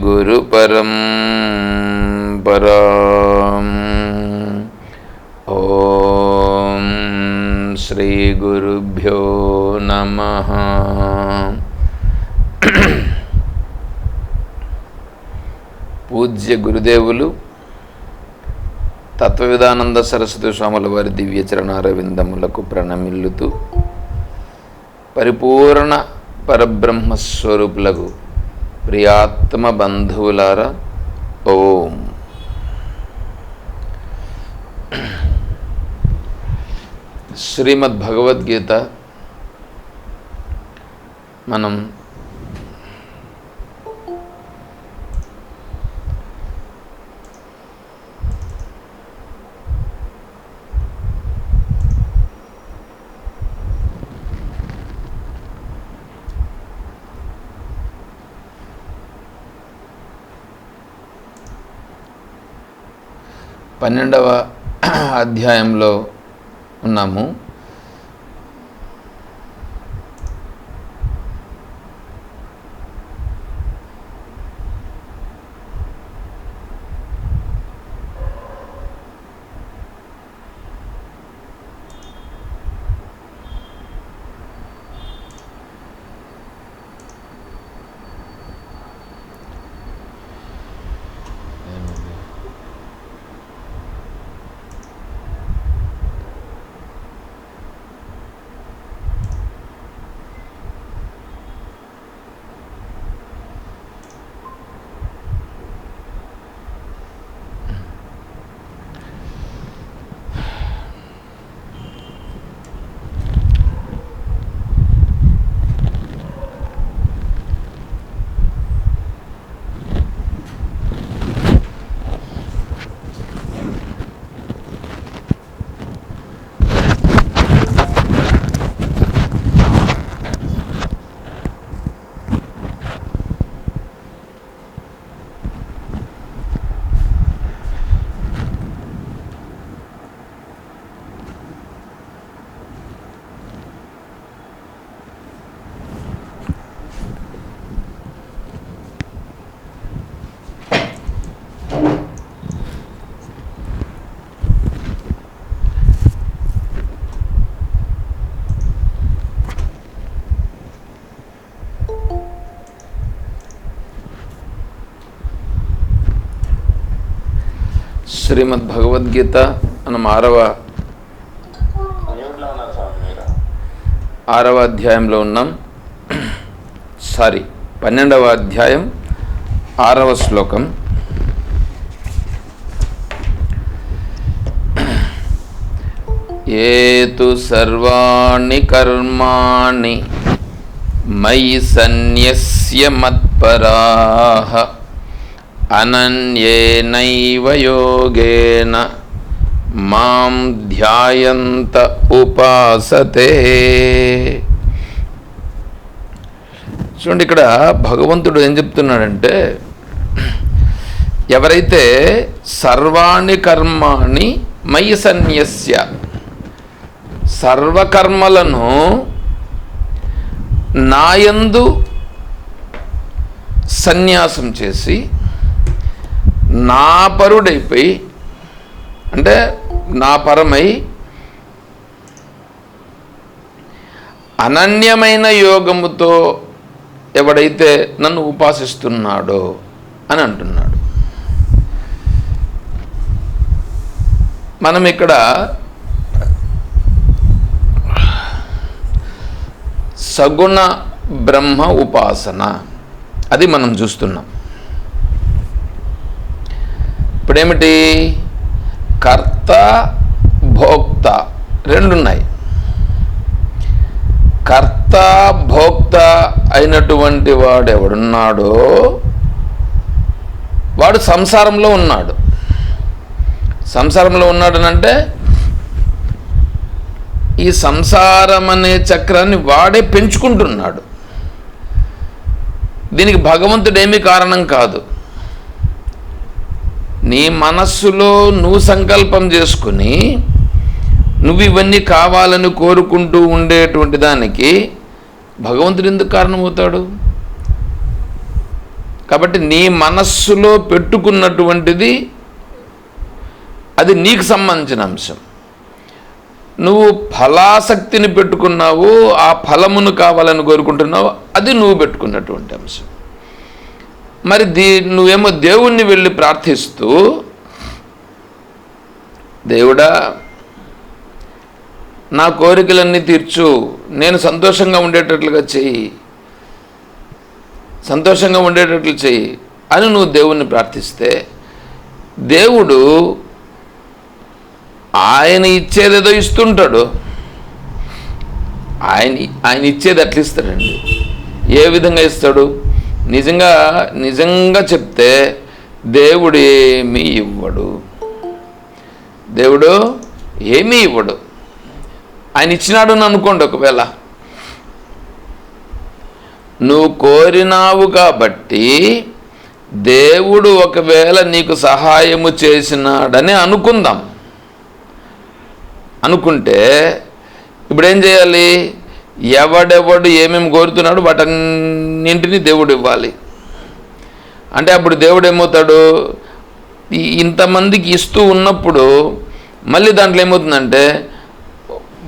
గురు పరం పరం ఓం శ్రీ గురుభ్యో నమ పూజ్య గురుదేవులు తత్వవిధానంద సరస్వతి స్వాముల వారి దివ్య చరణారవిందములకు ప్రణమిల్లుతూ పరిపూర్ణ పరబ్రహ్మస్వరూపులకు ప్రియాత్మ బంధువులారా ఓం శ్రీమద్ భగవద్గీత మనం పన్నెండవ అధ్యాయంలో ఉన్నాము. శ్రీమద్ భగవద్గీత మనం ఆరవ ఆరవ అధ్యాయంలో ఉన్నాం. సారీ పన్నెండవ అధ్యాయం ఆరవ శ్లోకం. ఏతు సర్వాణి కర్మాణి మయి సన్యస్య మత్పరాహ అనన్యేనైవ యోగేన మాం ధ్యాయంత ఉపాసతే చూడండి ఇక్కడ భగవంతుడు ఏం చెప్తున్నాడంటే ఎవరైతే సర్వాణి కర్మాణి మయి సన్యస్య సర్వకర్మలను నాయందు సన్యాసం చేసి నా పరుడైపోయి అంటే నా పరమై అనన్యమైన యోగముతో ఎవడైతే నన్ను ఉపాసిస్తున్నాడో అని అంటున్నాడు. మనం ఇక్కడ సగుణ బ్రహ్మ ఉపాసన అది మనం చూస్తున్నాం. ఇప్పుడేమిటి? కర్త భోక్త రెండున్నాయి. కర్త భోక్త అయినటువంటి వాడు ఎవడున్నాడో వాడు సంసారంలో ఉన్నాడు. సంసారంలో ఉన్నాడనంటే ఈ సంసారం అనే చక్రాన్ని వాడే పెంచుకుంటున్నాడు. దీనికి భగవంతుడేమీ కారణం కాదు. నీ మనస్సులో నువ్వు సంకల్పం చేసుకుని నువ్వు ఇవన్నీ కావాలని కోరుకుంటూ ఉండేటువంటి దానికి భగవంతుడు ఎందుకు కారణమవుతాడు? కాబట్టి నీ మనస్సులో పెట్టుకున్నటువంటిది అది నీకు సంబంధించిన అంశం. నువ్వు ఫలాసక్తిని పెట్టుకున్నావు ఆ ఫలమును కావాలని కోరుకుంటున్నావు అది నువ్వు పెట్టుకున్నటువంటి అంశం. మరి దీ నువ్వేమో దేవుణ్ణి వెళ్ళి ప్రార్థిస్తూ దేవుడా నా కోరికలన్నీ తీర్చు నేను సంతోషంగా ఉండేటట్లుగా చెయ్యి సంతోషంగా ఉండేటట్లు చెయ్యి అని నువ్వు దేవుణ్ణి ప్రార్థిస్తే దేవుడు ఆయన ఇచ్చేదేదో ఇస్తుంటాడు. ఆయన ఆయన ఇచ్చేది అట్లా ఇస్తాడండి. ఏ విధంగా ఇస్తాడు? నిజంగా నిజంగా చెప్తే దేవుడు ఏమీ ఇవ్వడు. దేవుడు ఏమీ ఇవ్వడు. ఆయన ఇచ్చినాడు అని అనుకోండి ఒకవేళ. నువ్వు కోరినావు కాబట్టి దేవుడు ఒకవేళ నీకు సహాయము చేసినాడని అనుకుందాం. అనుకుంటే ఇప్పుడు ఏం చేయాలి? ఎవడెవడు ఏమేమి కోరుతున్నాడు వాటన్నింటినీ దేవుడు ఇవ్వాలి. అంటే అప్పుడు దేవుడు ఏమవుతాడు? ఇంతమందికి ఇస్తూ ఉన్నప్పుడు మళ్ళీ దాంట్లో ఏమవుతుందంటే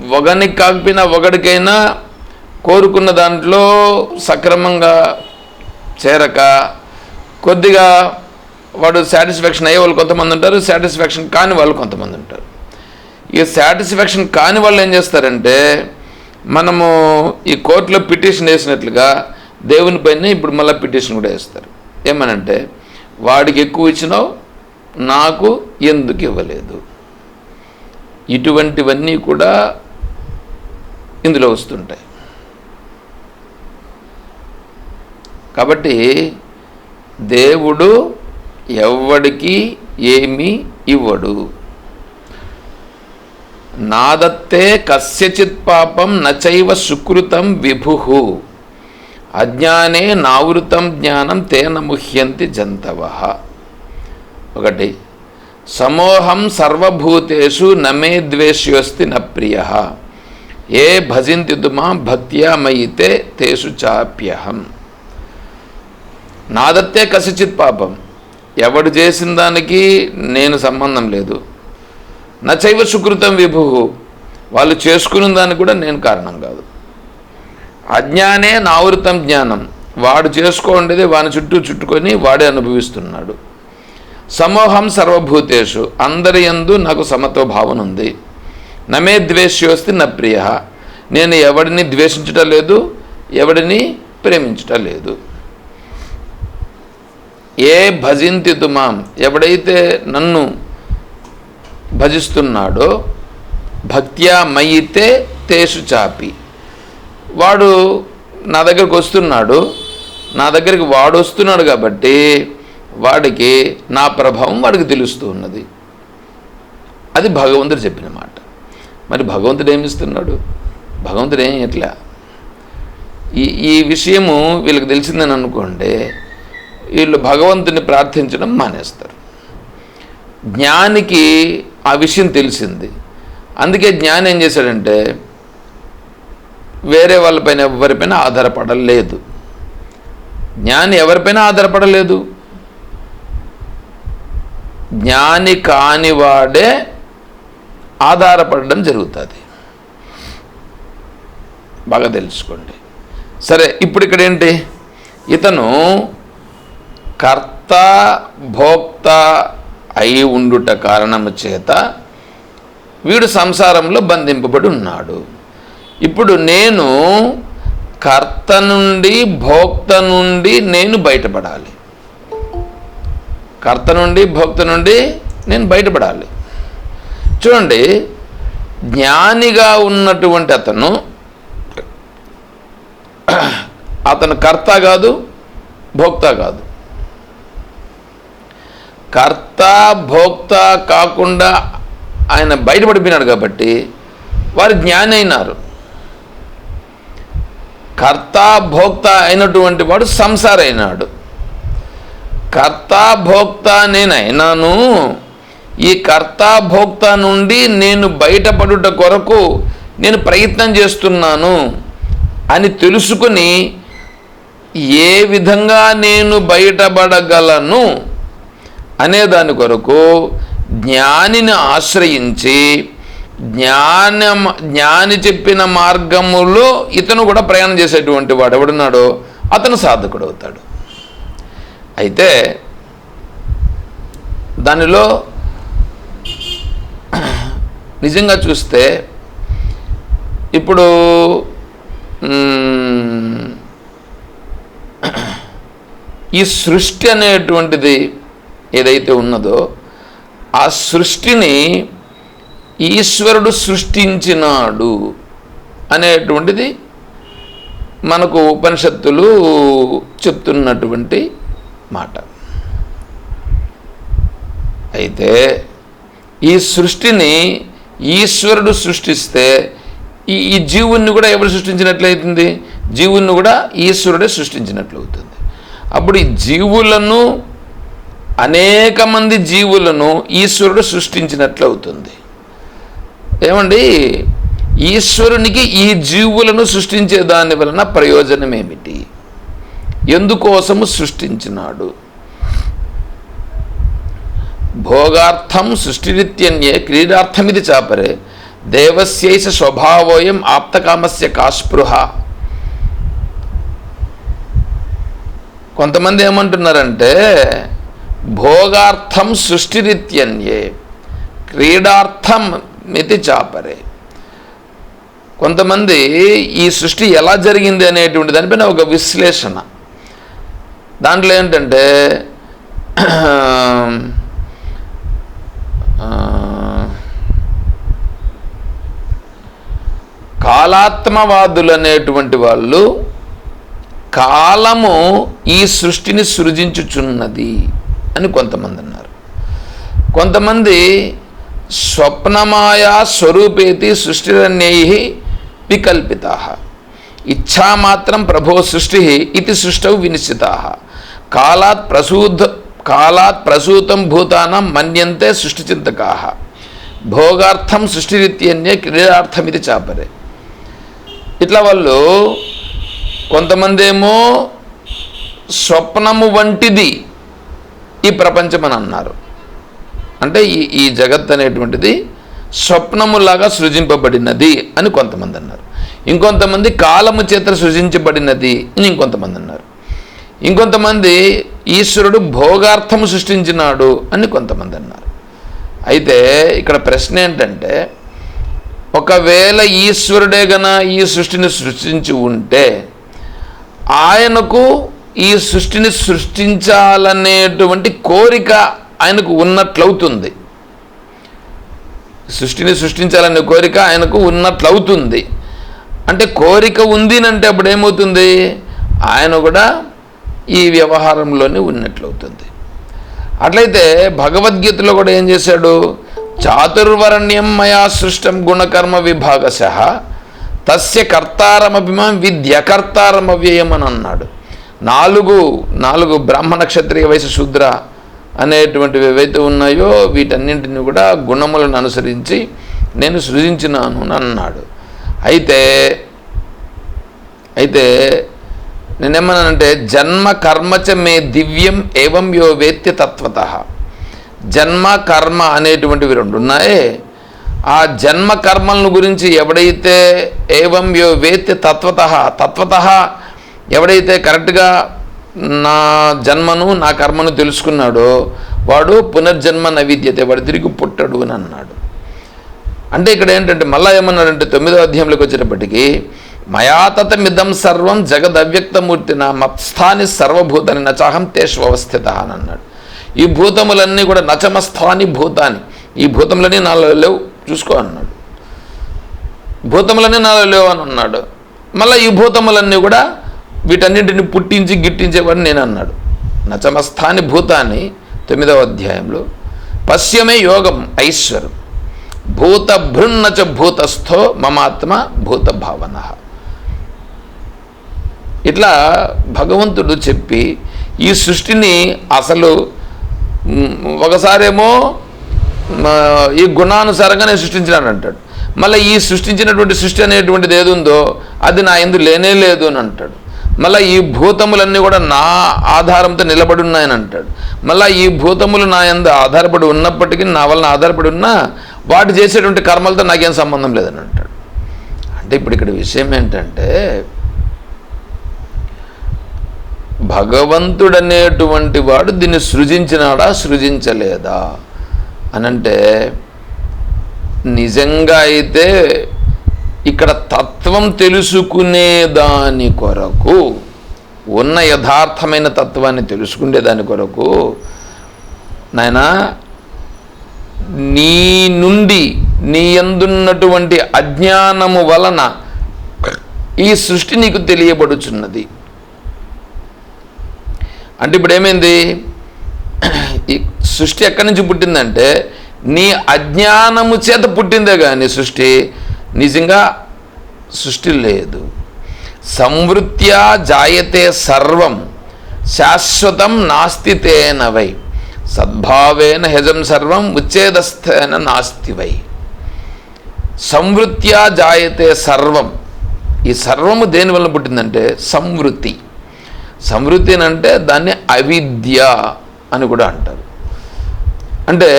ఒకనికి కాకపోయినా ఒకడికైనా కోరుకున్న దాంట్లో సక్రమంగా చేరక కొద్దిగా వాడు సాటిస్ఫాక్షన్ అయ్యే వాళ్ళు కొంతమంది ఉంటారు సాటిస్ఫాక్షన్ కాని వాళ్ళు కొంతమంది ఉంటారు. ఇక సాటిస్ఫాక్షన్ కాని వాళ్ళు ఏం చేస్తారంటే మనము ఈ కోర్టులో పిటిషన్ వేసినట్లుగా దేవుని పైన ఇప్పుడు మళ్ళీ పిటిషన్ కూడా వేస్తారు. ఏమనంటే వాడికి ఎక్కువ ఇచ్చినావు నాకు ఎందుకు ఇవ్వలేదు? ఇటువంటివన్నీ కూడా ఇందులో వస్తుంటాయి. కాబట్టి దేవుడు ఎవడికి ఏమీ ఇవ్వడు. నాదత్తే కస్యచిత్ పాపం నచైవ సుకృతం విభు. అజ్ఞానే నావృతం జ్ఞానం తేన ముహ్యంతి జంతవ. ఒకటి సమోహం సర్వభూతేషు నమే ద్వేష్యోస్తి న ప్రియ. ఏ భజింతి తుమా భక్త్యా మయితే తేషు చాప్యహం. నాదత్తే కసిచిత్ పాపం. ఎవడు చేసిన దానికి నేను సంబంధం లేదు. నచైవ సుకృతం విభు. వాళ్ళు చేసుకున్న దానికి కూడా నేను కారణం కాదు. అజ్ఞానే నావృతం జ్ఞానం. వాడు చేసుకోండిది వాని చుట్టూ చుట్టుకొని వాడే అనుభవిస్తున్నాడు. సమూహం సర్వభూతేషు. అందరి యందు నాకు సమత్వ భావన ఉంది. నమే ద్వేష్యోస్తి నా ప్రియ. నేను ఎవడిని ద్వేషించటం లేదు ఎవడిని ప్రేమించటం లేదు. ఏ భజింతి తుమాం ఎవడైతే నన్ను భజిస్తున్నాడో భక్త్యా మయితే తేసు చాపి. వాడు నా దగ్గరకు వస్తున్నాడు నా దగ్గరికి వాడు వస్తున్నాడు కాబట్టి వాడికి నా ప్రభావం వాడికి తెలుస్తూ ఉన్నది. అది భగవంతుడు చెప్పిన మాట. మరి భగవంతుడు ఏమిస్తున్నాడు భగవంతుడు ఏం ఎట్లా ఈ ఈ విషయము వీళ్ళకి తెలిసిందని అనుకోండి వీళ్ళు భగవంతుని ప్రార్థించడం మానేస్తారు. జ్ఞానికి ఆ విషయం తెలిసింది. అందుకే జ్ఞాని ఏం చేశాడంటే వేరే వాళ్ళపైన ఎవరిపైన ఆధారపడలేదు. జ్ఞాని ఎవరిపైన ఆధారపడలేదు? జ్ఞాని కానివాడే ఆధారపడడం జరుగుతుంది. బాగా తెలుసుకోండి. సరే ఇప్పుడు ఇక్కడ ఏంటి? ఇతను కర్త భోక్త అయి ఉండుట కారణము చేత వీడు సంసారంలో బంధింపబడి ఉన్నాడు ఇప్పుడు నేను కర్త నుండి భోక్త నుండి నేను బయటపడాలి. కర్త నుండి భోక్త నుండి నేను బయటపడాలి. చూడండి జ్ఞానిగా ఉన్నటువంటి అతను అతను కర్త కాదు భోక్త కాదు. కర్త భోక్త కాకుండా ఆయన బయటపడిపోయినాడు కాబట్టి వారు జ్ఞాని అయినారు. కర్త భోక్త అయినటువంటి వాడు సంసార అయినాడు. కర్త భోక్త నేనైనాను. ఈ కర్త భోక్త నుండి నేను బయటపడుట కొరకు నేను ప్రయత్నం చేస్తున్నాను అని తెలుసుకుని ఏ విధంగా నేను బయటపడగలను? అనేదాని కొరకు జ్ఞానిని ఆశ్రయించి జ్ఞాన జ్ఞాని చెప్పిన మార్గములో ఇతను కూడా ప్రయాణం చేసేటువంటి వాడు ఎవడున్నాడో అతను సాధకుడు అవుతాడు. అయితే దానిలో నిజంగా చూస్తే ఇప్పుడు ఈ సృష్టి అనేటువంటిది ఏదైతే ఉన్నదో ఆ సృష్టిని ఈశ్వరుడు సృష్టించినాడు అనేటువంటిది మనకు ఉపనిషత్తులు చెప్తున్నటువంటి మాట. అయితే ఈ సృష్టిని ఈశ్వరుడు సృష్టిస్తే ఈ ఈ జీవుణ్ణి కూడా ఎవరు సృష్టించినట్లయితుంది? జీవుణ్ణి కూడా ఈశ్వరుడే సృష్టించినట్లు అవుతుంది అప్పుడు ఈ జీవులను అనేక మంది జీవులను ఈశ్వరుడు సృష్టించినట్లు అవుతుంది ఏమండి? ఈశ్వరునికి ఈ జీవులను సృష్టించే దాని వలన ప్రయోజనం ఏమిటి ఎందుకోసము సృష్టించినాడు? భోగార్థం సృష్టిరిత్యన్యే క్రీడార్థమిది చాపరే. దేవస్యైస స్వభావోయం ఆప్తకామస్య కాస్పృహ. కొంతమంది ఏమంటున్నారంటే భోగార్థం సృష్టిరిత్యన్యే క్రీడార్థం మితి చాపరే. కొంతమంది ఈ సృష్టి ఎలా జరిగింది అనేటువంటి దానిపైన ఒక విశ్లేషణ. దాంట్లో ఏంటంటే కాలాత్మవాదులు అనేటువంటి వాళ్ళు కాలము ఈ సృష్టిని సృజించుచున్నది. అని కొంతమంది అన్నారు. కొంతమంది స్వప్నమాయా స్వరూపేతి సృష్టిరన్యై వికల్పిత. ఇచ్ఛామాత్రం ప్రభో సృష్టి ఇది సృష్టౌ వినిశ్చిత. కాలాత్ ప్రసూత కాలాత్ ప్రసూతం భూతానం మన్యంతే సృష్టిచింతకా. భోగార్థం సృష్టిరీత్యన్యే క్రీడార్థం ఇది చాపరే. ఇట్లా వాళ్ళు కొంతమంది ఏమో స్వప్నము వంటిది ఈ ప్రపంచం అని అన్నారు. అంటే ఈ ఈ జగత్ అనేటువంటిది స్వప్నములాగా సృజింపబడినది అని కొంతమంది అన్నారు. ఇంకొంతమంది కాలము చేత సృజించబడినది అని ఇంకొంతమంది అన్నారు. ఇంకొంతమంది ఈశ్వరుడు భోగార్థము సృష్టించినాడు అని కొంతమంది అన్నారు. అయితే ఇక్కడ ప్రశ్న ఏంటంటే ఒకవేళ ఈశ్వరుడే గన ఈ సృష్టిని సృష్టించి ఉంటే ఆయనకు ఈ సృష్టిని సృష్టించాలనేటువంటి కోరిక ఆయనకు ఉన్నట్లవుతుంది. సృష్టిని సృష్టించాలనే కోరిక ఆయనకు ఉన్నట్లవుతుంది. అంటే కోరిక ఉంది అంటే అప్పుడు ఏమవుతుంది ఆయన కూడా ఈ వ్యవహారంలోనే ఉన్నట్లవుతుంది. అట్లయితే భగవద్గీతలో కూడా ఏం చేశాడు? చాతుర్వర్ణ్యం మయా సృష్టం గుణకర్మ విభాగశ తస్య కర్తారమభిమం వ్యయం అని అన్నాడు. నాలుగు నాలుగు బ్రాహ్మణ క్షత్రియ వయసు శూద్ర అనేటువంటివి ఏవైతే ఉన్నాయో వీటన్నింటిని కూడా గుణములను అనుసరించి నేను సృజించినాను అన్నాడు. అయితే అయితే నేనేమన్నానంటే జన్మ కర్మచ మే దివ్యం ఏవం యో వేత్య తత్వత. జన్మ కర్మ అనేటువంటివి రెండు ఉన్నాయే. ఆ జన్మ కర్మలను గురించి ఎవడైతే ఏవం యో వేత్య తత్వత తత్వత ఎవడైతే కరెక్ట్గా నా జన్మను నా కర్మను తెలుసుకున్నాడో వాడు పునర్జన్మ నైవిద్యతే వాడు తిరిగి పుట్టడు అని అన్నాడు. అంటే ఇక్కడ ఏంటంటే మళ్ళా ఏమన్నాడంటే తొమ్మిదో అధ్యాయంలోకి వచ్చేటప్పటికి మయాతతమిదం సర్వం జగదవ్యక్తమూర్తి నా మత్స్థాని సర్వభూతాన్ని నచాహం తేష్వవస్థిత అని అన్నాడు. ఈ భూతములన్నీ కూడా నచమస్థాని భూతాన్ని ఈ భూతములన్నీ నాలో లేవు చూసుకో అన్నాడు. భూతములన్నీ నాలో లేవు అని అన్నాడు. మళ్ళీ ఈ భూతములన్నీ కూడా వీటన్నింటిని పుట్టించి గిట్టించేవాడు నేను అన్నాడు. నచమస్థాని భూతాన్ని తొమ్మిదవ అధ్యాయంలో పశ్యమే యోగం ఐశ్వరం భూత భృన్నచ భూతస్థో మమాత్మ భూత భావన ఇట్లా భగవంతుడు చెప్పి ఈ సృష్టిని అసలు ఒకసారేమో ఈ గుణానుసారంగా నేను సృష్టించినాను అంటాడు. మళ్ళీ ఈ సృష్టించినటువంటి సృష్టి అనేటువంటిది ఏది ఉందో అది నా ఎందు లేనే లేదు అని అంటాడు. మళ్ళీ ఈ భూతములన్నీ కూడా నా ఆధారంతో నిలబడి ఉన్నాయని అంటాడు. మళ్ళీ ఈ భూతములు నా ఎందు ఆధారపడి ఉన్నప్పటికీ నా వలన ఆధారపడి ఉన్నా వాటి చేసేటువంటి కర్మలతో నాకేం సంబంధం లేదని అంటాడు. అంటే ఇప్పుడు ఇక్కడ విషయం ఏంటంటే భగవంతుడనేటువంటి వాడు దీన్ని సృజించినాడా సృజించలేదా? అనంటే నిజంగా అయితే ఇక్కడ తత్వం తెలుసుకునే దాని కొరకు ఉన్న యథార్థమైన తత్వాన్ని తెలుసుకునే దాని కొరకు నాయనా నీ నుండి నీ ఎందున్నటువంటి అజ్ఞానము వలన ఈ సృష్టి నీకు తెలియబడుచున్నది. అంటే ఇప్పుడు ఏమైంది? ఈ సృష్టి ఎక్కడి నుంచి పుట్టిందంటే నీ అజ్ఞానము చేత పుట్టిందే కానీ సృష్టి నిజంగా సృష్టి లేదు. సంవృత్యా జాయతే సర్వం శాశ్వతం నాస్తి వై. సద్భావేన హెజం సర్వం ఉచ్ఛేదస్థేన నాస్తి వై. సంవృత్యా జాయతే సర్వం. ఈ సర్వము దేని వల్ల పుట్టిందంటే సంవృత్తి. సంవృత్తి అంటే దాన్ని అవిద్య అని కూడా అంటారు. అంటే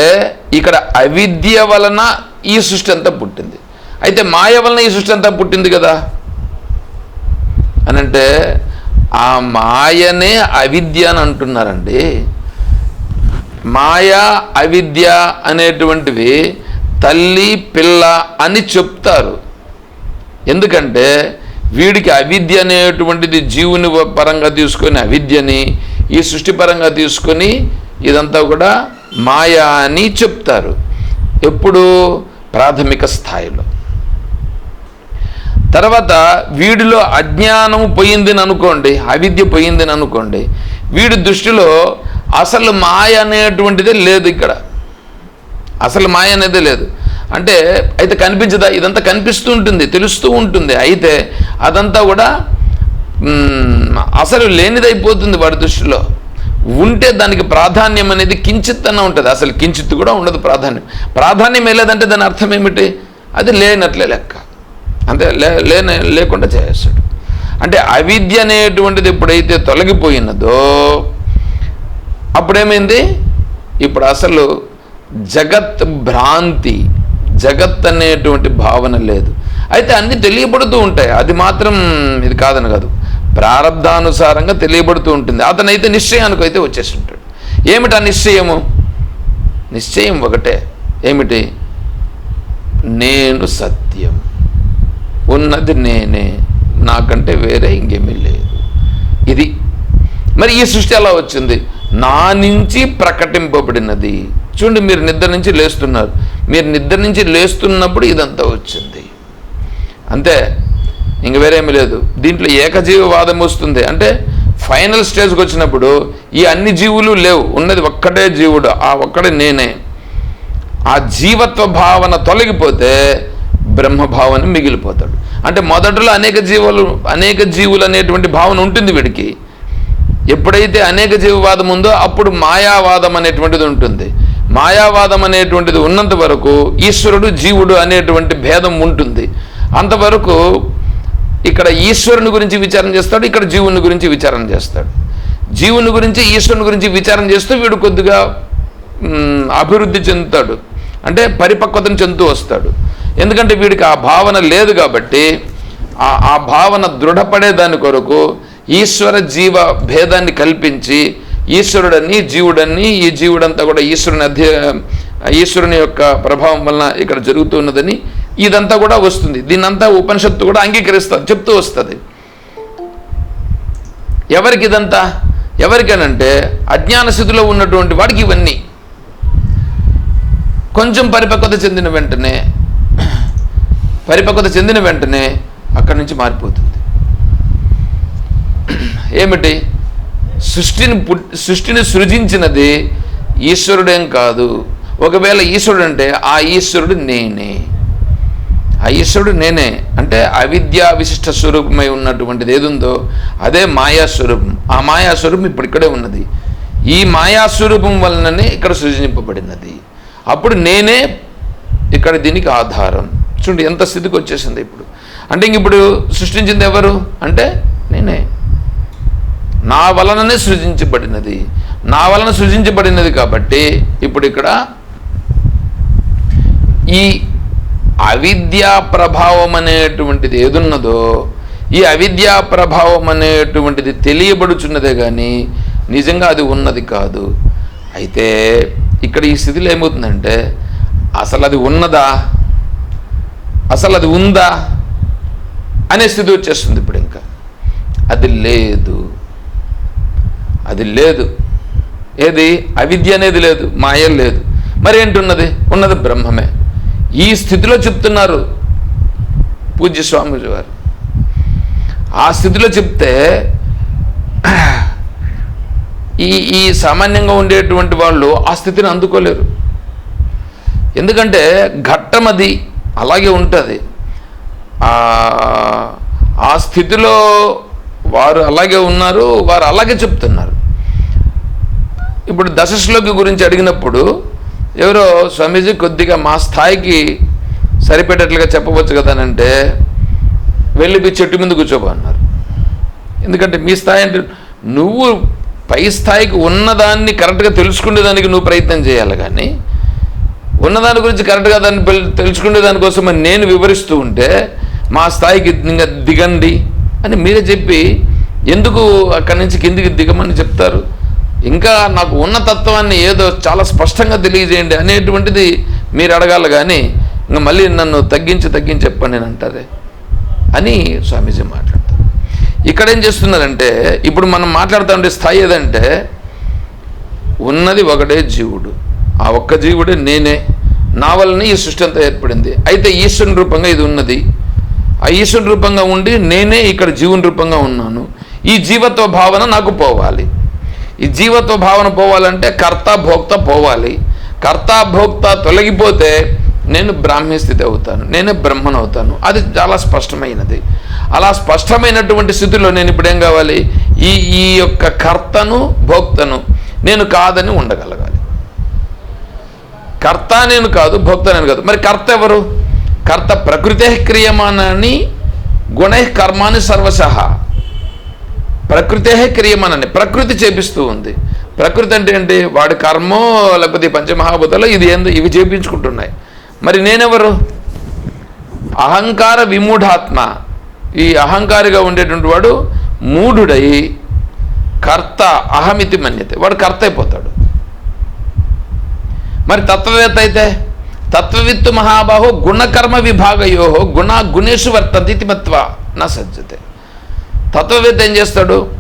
ఇక్కడ అవిద్య వలన ఈ సృష్టి అంతా పుట్టింది. అయితే మాయ వలన ఈ సృష్టి అంతా పుట్టింది కదా? అని అంటే ఆ మాయనే అవిద్య అని అంటున్నారండి. మాయ అవిద్య అనేటువంటివి తల్లి పిల్ల అని చెప్తారు. ఎందుకంటే వీడికి అవిద్య అనేటువంటిది జీవుని పరంగా తీసుకొని అవిద్యని ఈ సృష్టి పరంగా తీసుకొని ఇదంతా కూడా మాయ అని చెప్తారు. ఎప్పుడు ప్రాథమిక స్థాయిలో. తర్వాత వీడిలో అజ్ఞానం పోయిందని అనుకోండి అవిద్య పోయిందని అనుకోండి వీడి దృష్టిలో అసలు మాయ అనేటువంటిదే లేదు ఇక్కడ. అసలు మాయ అనేది లేదు. అంటే అయితే కనిపించదా? ఇదంతా కనిపిస్తూ ఉంటుంది తెలుస్తూ ఉంటుంది. అయితే అదంతా కూడా అసలు లేనిదైపోతుంది వాడి దృష్టిలో. ఉంటే దానికి ప్రాధాన్యం అనేది కించిత్ అన్న ఉంటుంది. అసలు కించిత్ కూడా ఉండదు ప్రాధాన్యం. ప్రాధాన్యం లేదంటే దాని అర్థం ఏమిటి? అది లేనట్లే లెక్క. అంతే లే లేనే లేకుండా చేసేస్తాడు అంటే అవిద్య అనేటువంటిది ఎప్పుడైతే తొలగిపోయినదో అప్పుడేమైంది? ఇప్పుడు అసలు జగత్ భ్రాంతి జగత్ అనేటువంటి భావన లేదు. అయితే అన్నీ తెలియబడుతూ ఉంటాయి. అది మాత్రం ఇది కాదని కాదు. ప్రారంధానుసారంగా తెలియబడుతూ ఉంటుంది. అతనైతే నిశ్చయానికి అయితే వచ్చేసి ఉంటాడు ఏమిటి ఆ నిశ్చయము? నిశ్చయం ఒకటే. ఏమిటి? నేను సత్యం. ఉన్నది నేనే నాకంటే వేరే ఇంకేమీ లేదు. ఇది మరి ఈ సృష్టి ఎలా వచ్చింది? నా నుంచి ప్రకటింపబడినది. చూడండి మీరు నిద్ర నుంచి లేస్తున్నారు. మీరు నిద్ర నుంచి లేస్తున్నప్పుడు ఇదంతా వచ్చింది. అంతే ఇంక వేరేమీ లేదు. దీంట్లో ఏకజీవవాదం వస్తుంది. అంటే ఫైనల్ స్టేజ్కి వచ్చినప్పుడు ఈ అన్ని జీవులు లేవు. ఉన్నది ఒక్కటే జీవుడు ఆ ఒక్కడే నేనే. ఆ జీవత్వ భావన తొలగిపోతే బ్రహ్మభావన మిగిలిపోతాడు. అంటే మొదటలో అనేక జీవులు అనేక జీవులు అనేటువంటి భావన ఉంటుంది వీడికి. ఎప్పుడైతే అనేక జీవవాదం ఉందో అప్పుడు మాయావాదం అనేటువంటిది ఉంటుంది. మాయావాదం అనేటువంటిది ఉన్నంత వరకు ఈశ్వరుడు జీవుడు అనేటువంటి భేదం ఉంటుంది. అంతవరకు ఇక్కడ ఈశ్వరుని గురించి విచారం చేస్తాడు ఇక్కడ జీవుని గురించి విచారం చేస్తాడు. జీవుని గురించి ఈశ్వరుని గురించి విచారం చేస్తూ వీడు కొద్దిగా అభివృద్ధి చెందుతాడు. అంటే పరిపక్వతను చెందుతూ వస్తాడు. ఎందుకంటే వీడికి ఆ భావన లేదు కాబట్టి ఆ ఆ భావన దృఢపడే దాని కొరకు ఈశ్వర జీవ భేదాన్ని కల్పించి ఈశ్వరుడని జీవుడని ఈ జీవుడంతా కూడా ఈశ్వరుని అధ్య ఈశ్వరుని యొక్క ప్రభావం వలన ఇక్కడ జరుగుతున్నదని ఇదంతా కూడా వస్తుంది. దీన్నంతా ఉపనిషత్తు కూడా అంగీకరిస్తుంది చెప్తూ వస్తుంది. ఎవరికి ఇదంతా? ఎవరికనంటే అజ్ఞాన స్థితిలో ఉన్నటువంటి వాడికి ఇవన్నీ. కొంచెం పరిపక్వత చెందిన వెంటనే పరిపక్వత చెందిన వెంటనే అక్కడి నుంచి మారిపోతుంది. ఏమిటి? సృష్టిని సృష్టిని సృజించినది ఈశ్వరుడేం కాదు. ఒకవేళ ఈశ్వరుడు అంటే ఆ ఈశ్వరుడు నేనే. ఆ ఈశ్వరుడు నేనే. అంటే అవిద్యా విశిష్ట స్వరూపమై ఉన్నటువంటిది ఏదుందో అదే మాయా స్వరూపం. ఆ మాయా స్వరూపం ఇప్పుడు ఇక్కడే ఉన్నది. ఈ మాయా స్వరూపం వలననే ఇక్కడ సృజింపబడినది. అప్పుడు నేనే ఇక్కడ దీనికి ఆధారం. చూడండి ఎంత స్థితికి వచ్చేసింది ఇప్పుడు? అంటే ఇంక ఇప్పుడు సృష్టించింది ఎవరు? అంటే నేనే. నా వలననే సృజించబడినది. నా వలన సృజించబడినది కాబట్టి ఇప్పుడు ఇక్కడ ఈ అవిద్యా ప్రభావం అనేటువంటిది ఏదున్నదో ఈ అవిద్యా ప్రభావం అనేటువంటిది తెలియబడుచున్నదే కానీ నిజంగా అది ఉన్నది కాదు. అయితే ఇక్కడ ఈ స్థితిలో ఏమవుతుందంటే అసలు అది ఉన్నదా? అసలు అది ఉందా అనే స్థితి వచ్చేస్తుంది ఇప్పుడు ఇంకా. అది లేదు. అది లేదు. ఏది? అవిద్య అనేది లేదు. మాయ లేదు. మరి ఏంటున్నది? ఉన్నది బ్రహ్మమే. ఈ స్థితిలో చెప్తున్నారు పూజ్య స్వామీజీ వారు. ఆ స్థితిలో చెప్తే ఈ ఈ సామాన్యంగా ఉండేటువంటి వాళ్ళు ఆ స్థితిని అందుకోలేరు. ఎందుకంటే ఘట్టం అది అలాగే ఉంటుంది. ఆ స్థితిలో వారు అలాగే ఉన్నారు వారు అలాగే చెప్తున్నారు. ఇప్పుడు దశశ్లోకి గురించి అడిగినప్పుడు ఎవరో స్వామీజీ కొద్దిగా మా స్థాయికి సరిపెట్టేట్లుగా చెప్పవచ్చు కదనంటే వెళ్ళి మీ చెట్టు మీద కూర్చోబన్నారు. ఎందుకంటే మీ స్థాయి అంటే నువ్వు పై స్థాయికి ఉన్నదాన్ని కరెక్ట్గా తెలుసుకునేదానికి నువ్వు ప్రయత్నం చేయాలి కానీ ఉన్నదాని గురించి కరెక్ట్గా దాన్ని తెలుసుకునే దానికోసం నేను వివరిస్తూ ఉంటే మా స్థాయికి ఇంకా దిగండి అని మీరే చెప్పి ఎందుకు అక్కడి నుంచి కిందికి దిగమని చెప్తారు? ఇంకా నాకు ఉన్న తత్వాన్ని ఏదో చాలా స్పష్టంగా తెలియజేయండి అనేటువంటిది మీరు అడగాలి కానీ ఇంకా మళ్ళీ నన్ను తగ్గించి తగ్గించి చెప్పండి నేను అంటారే అని స్వామీజీ మాట్లాడతారు. ఇక్కడ ఏం చేస్తున్నారంటే ఇప్పుడు మనం మాట్లాడుతూ ఉండే స్థాయి ఏదంటే ఉన్నది ఒకటే జీవుడు. ఆ ఒక్క జీవుడే నేనే. నా వల్లనే ఈ సృష్టి అంతా ఏర్పడింది. అయితే ఈశ్వరుని రూపంగా ఇది ఉన్నది. ఆ ఈశ్వరుని రూపంగా ఉండి నేనే ఇక్కడ జీవుని రూపంగా ఉన్నాను. ఈ జీవత్వ భావన నాకు పోవాలి. ఈ జీవత్వ భావన పోవాలంటే కర్త భోక్త పోవాలి. కర్త భోక్త తొలగిపోతే నేను బ్రాహ్మీ స్థితి అవుతాను. నేనే బ్రహ్మను అవుతాను. అది చాలా స్పష్టమైనది. అలా స్పష్టమైనటువంటి స్థితిలో నేను ఇప్పుడు ఏం కావాలి? ఈ ఈ యొక్క కర్తను భోక్తను నేను కాదని ఉండగలగాలి. కర్త నేను కాదు భోక్త నేను కాదు. మరి కర్త ఎవరు? కర్త ప్రకృతే క్రియమానాన్ని గుణై కర్మాని సర్వశ. ప్రకృతే క్రియమానాన్ని ప్రకృతి చేపిస్తూ ఉంది. ప్రకృతి అంటే ఏంటి? వాడి కర్మో లేకపోతే పంచమహాభూతాలు ఇది ఏందో ఇవి చేపించుకుంటున్నాయి. మరి నేనెవరు? అహంకార విమూఢాత్మ. ఈ అహంకారిగా ఉండేటువంటి వాడు మూఢుడై కర్త అహమితి మన్యతే. వాడు కర్త అయిపోతాడు. మరి తత్వవేత్త అయితే? తత్వవిత్తు మహాబాహో గుణకర్మ విభాగయో గుణ గుణేషు వర్తంతి మత్వ నా సజ్జతే. తత్వవేత్త ఏం చేస్తాడు?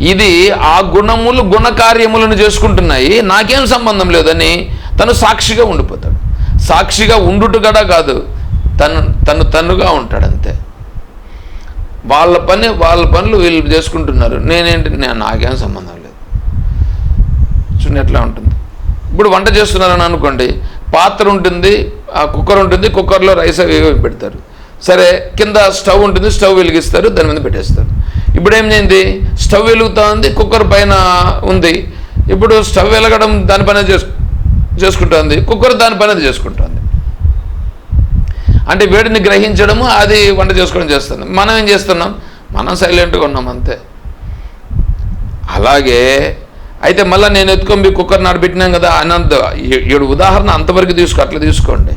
ఇది ఆ గుణములు గుణకార్యములను చేసుకుంటున్నాయి నాకేం సంబంధం లేదని తను సాక్షిగా ఉండిపోతాడు. సాక్షిగా ఉండుట కూడా కాదు తను తను తనుగా ఉంటాడు అంతే. వాళ్ళ పని వాళ్ళ పనులు వీళ్ళు చేసుకుంటున్నారు. నేనేంటి నేను నాకేం సంబంధం లేదు. చూడండి ఎట్లా ఉంటుంది. ఇప్పుడు వంట చేస్తున్నారని అనుకోండి పాత్ర ఉంటుంది ఆ కుక్కర్ ఉంటుంది కుక్కర్లో రైస్ అవి పెడతారు. సరే కింద స్టవ్ ఉంటుంది స్టవ్ వెలిగిస్తారు దాని మీద పెట్టేస్తారు. ఇప్పుడు ఏం చేయింది స్టవ్ వెలుగుతూ ఉంది కుక్కర్ పైన ఉంది. ఇప్పుడు స్టవ్ వెలగడం దాని పని చేసు చేసుకుంటుంది కుక్కర్ దాని పని చేసుకుంటుంది. అంటే వేడిని గ్రహించడము అది వంట చేసుకోవడం చేస్తుంది. మనం ఏం చేస్తున్నాం? మనం సైలెంట్గా ఉన్నాం అంతే. అలాగే అయితే మళ్ళీ నేను ఎత్తుకొని మీ కుక్కర్ నాడబెట్టినాం కదా అనంత ఏడు ఉదాహరణ అంతవరకు తీసుకో అట్లా తీసుకోండి.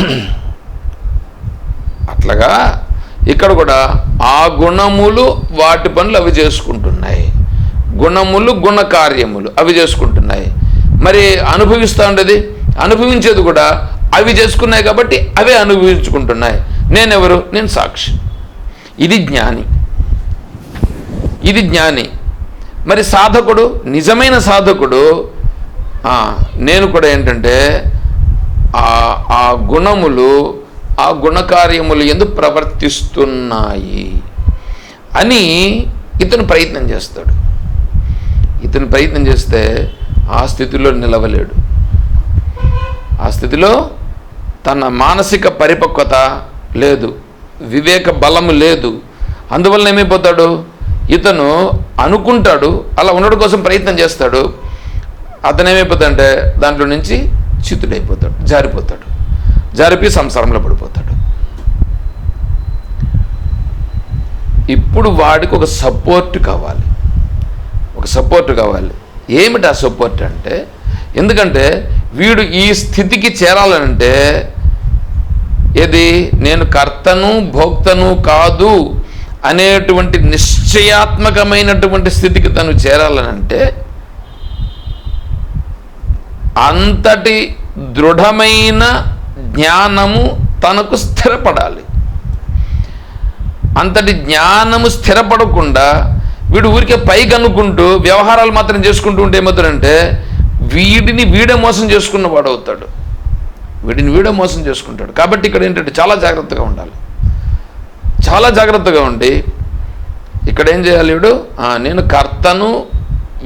అట్లాగా ఇక్కడ కూడా ఆ గుణములు వాటి పనులు అవి చేసుకుంటున్నాయి. గుణములు గుణకార్యములు అవి చేసుకుంటున్నాయి. మరి అనుభవిస్తూ ఉండేది అనుభవించేది కూడా అవి చేసుకున్నాయి కాబట్టి అవే అనుభవించుకుంటున్నాయి. నేనెవరు? నేను సాక్షి. ఇది జ్ఞాని. ఇది జ్ఞాని. మరి సాధకుడు నిజమైన సాధకుడు నేను కూడా ఏంటంటే ఆ ఆ గుణములు ఆ గుణకార్యములు ఎందుకు ప్రవర్తిస్తున్నాయి అని ఇతను ప్రయత్నం చేస్తాడు. ఇతను ప్రయత్నం చేస్తే ఆ స్థితిలో నిలవలేడు. ఆ స్థితిలో తన మానసిక పరిపక్వత లేదు. వివేక బలము లేదు. అందువలన ఏమైపోతాడు? ఇతను అనుకుంటాడు అలా ఉండడం కోసం ప్రయత్నం చేస్తాడు. అతను ఏమైపోతాడంటే దాంట్లో నుంచి చితుడైపోతాడు జారిపోతాడు. జారిపోయి సంసారంలో పడిపోతాడు. ఇప్పుడు వాడికి ఒక సపోర్ట్ కావాలి. ఒక సపోర్ట్ కావాలి. ఏమిటి ఆ సపోర్ట్ అంటే ఎందుకంటే వీడు ఈ స్థితికి చేరాలంటే ఏది? నేను కర్తను భోక్తను కాదు. అనేటువంటి నిశ్చయాత్మకమైనటువంటి స్థితికి తను చేరాలనంటే అంతటి దృఢమైన జ్ఞానము తనకు స్థిరపడాలి. అంతటి జ్ఞానము స్థిరపడకుండా వీడు ఊరికే పైకి అనుకుంటూ వ్యవహారాలు మాత్రం చేసుకుంటూ ఉంటే ఏమవుతాడంటే వీడిని వీడే మోసం చేసుకున్నవాడు అవుతాడు వీడిని వీడే మోసం చేసుకుంటాడు. కాబట్టి ఇక్కడ ఏంటంటే చాలా జాగ్రత్తగా ఉండాలి. చాలా జాగ్రత్తగా ఉండి ఇక్కడ ఏం చేయాలి వీడు? నేను కర్తను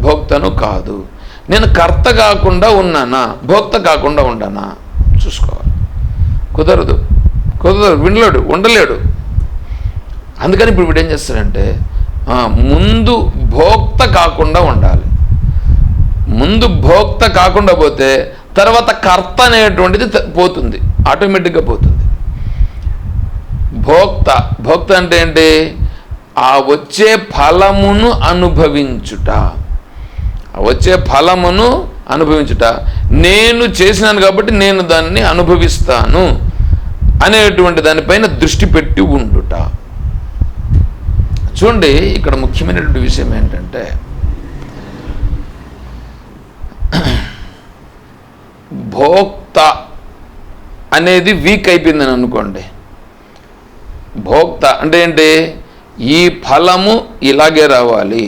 భోక్తను కాదు. నేను కర్త కాకుండా ఉన్నానా? భోక్త కాకుండా ఉండానా? చూసుకోవాలి. కుదరదు. కుదరదు. వినలేడు. ఉండలేడు. అందుకని ఇప్పుడు వీడు ఏం చేస్తాడంటే ముందు భోక్త కాకుండా ఉండాలి. ముందు భోక్త కాకుండా పోతే తర్వాత కర్త అనేటువంటిది పోతుంది. ఆటోమేటిక్గా పోతుంది. భోక్త భోక్త అంటే ఏంటి? ఆ వచ్చే ఫలమును అనుభవించుట. వచ్చే ఫలమును అనుభవించుట. నేను చేసినాను కాబట్టి నేను దాన్ని అనుభవిస్తాను అనేటువంటి దానిపైన దృష్టి పెట్టి ఉండుట. చూడండి ఇక్కడ ముఖ్యమైనటువంటి విషయం ఏంటంటే భోక్త అనేది వీక్ అయిపోయిందని అనుకోండి. భోక్త అంటే ఏంటి? ఈ ఫలము ఇలాగే రావాలి.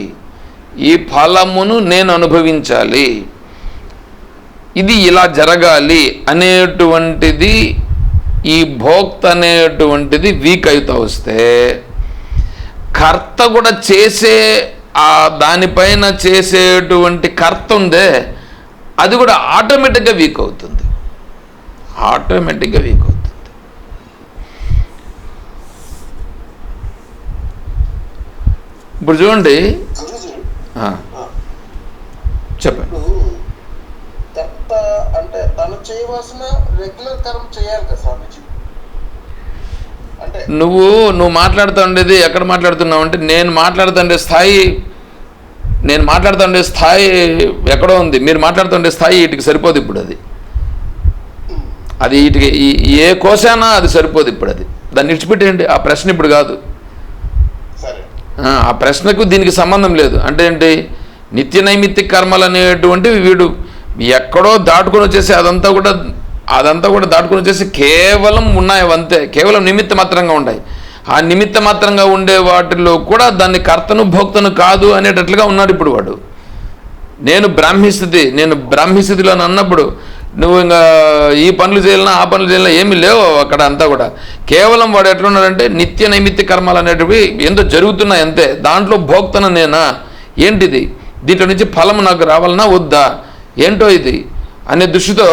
ఈ ఫలమును నేను అనుభవించాలి. ఇది ఇలా జరగాలి అనేటువంటిది ఈ భోక్త అనేటువంటిది వీక్ అవుతూ వస్తే కర్త కూడా చేసే ఆ దానిపైన చేసేటువంటి కర్త ఉందే అది కూడా ఆటోమేటిక్గా వీక్ అవుతుంది. ఆటోమేటిక్గా వీక్ అవుతుంది. ఇప్పుడు చూడండి. చెప్పండి. అంటే తను చేయవలసిన రెగ్యులర్ కర్మ చేయాలి కదా స్వామీజీ? అంటే నువ్వు నువ్వు మాట్లాడుతుండేది ఎక్కడ మాట్లాడుతున్నావు అంటే నేను మాట్లాడుతుండే స్థాయి నేను మాట్లాడుతుండే స్థాయి ఎక్కడో ఉంది. మీరు మాట్లాడుతుండే స్థాయి వీటికి సరిపోదు ఇప్పుడు అది. అది వీటికి ఏ కోసానా అది సరిపోదు ఇప్పుడు అది. దాన్ని విడిచిపెట్టేయండి. ఆ ప్రశ్న ఇప్పుడు కాదు. ఆ, ప్రశ్నకు దీనికి సంబంధం లేదు. అంటే ఏంటి? నిత్య నైమిత్తిక కర్మలు అనేటువంటివి వీడు ఎక్కడో దాటుకొని వచ్చేసి అదంతా కూడా అదంతా కూడా దాటుకొని వచ్చేసి కేవలం ఉన్నాయి అంతే. కేవలం నిమిత్త మాత్రంగా ఉన్నాయి ఆ నిమిత్త మాత్రంగా ఉండే వాటిలో కూడా దాన్ని కర్తను భోక్తను కాదు అనేటట్లుగా ఉన్నాడు ఇప్పుడు వాడు. నేను బ్రాహ్మీ స్థితి నేను బ్రాహ్మీ స్థితిలో అన్నప్పుడు నువ్వు ఇంకా ఈ పనులు చేయాలన్నా ఆ పనులు చేయాలన్నా ఏమీ లేవు అక్కడ అంతా కూడా. కేవలం వాడు ఎట్లున్నాడంటే నిత్య నైమిత్య కర్మలు అనేటివి ఎంతో జరుగుతున్నాయి అంతే. దాంట్లో భోక్తన నేనా? ఏంటిది? దీంట్లో నుంచి ఫలం నాకు రావాలన్నా వద్దా? ఏంటో ఇది? అనే దృష్టితో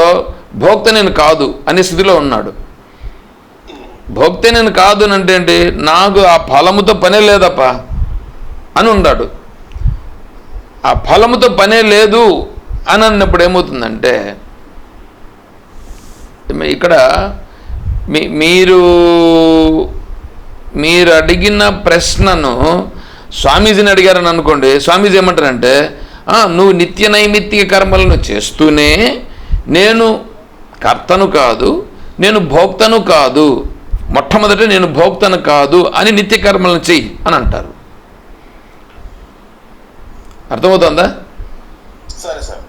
భోక్త నేను కాదు అనే స్థితిలో ఉన్నాడు. భోక్తే నేను కాదు అని అంటే ఏంటి? నాకు ఆ ఫలముతో పనే లేదప్ప అని ఉన్నాడు ఆ ఫలముతో పనే లేదు అని అన్నప్పుడు ఏమవుతుందంటే ఇక్కడ మీ మీరు మీరు అడిగిన ప్రశ్నను స్వామీజీని అడిగారని అనుకోండి. స్వామీజీ ఏమంటారంటే నువ్వు నిత్య నైమిత్తిక కర్మలను చేస్తూనే నేను కర్తను కాదు నేను భోక్తను కాదు మొట్టమొదట నేను భోక్తను కాదు అని నిత్య కర్మలను చెయ్యి అని అంటారు. అర్థమవుతుందా? సరే సార్.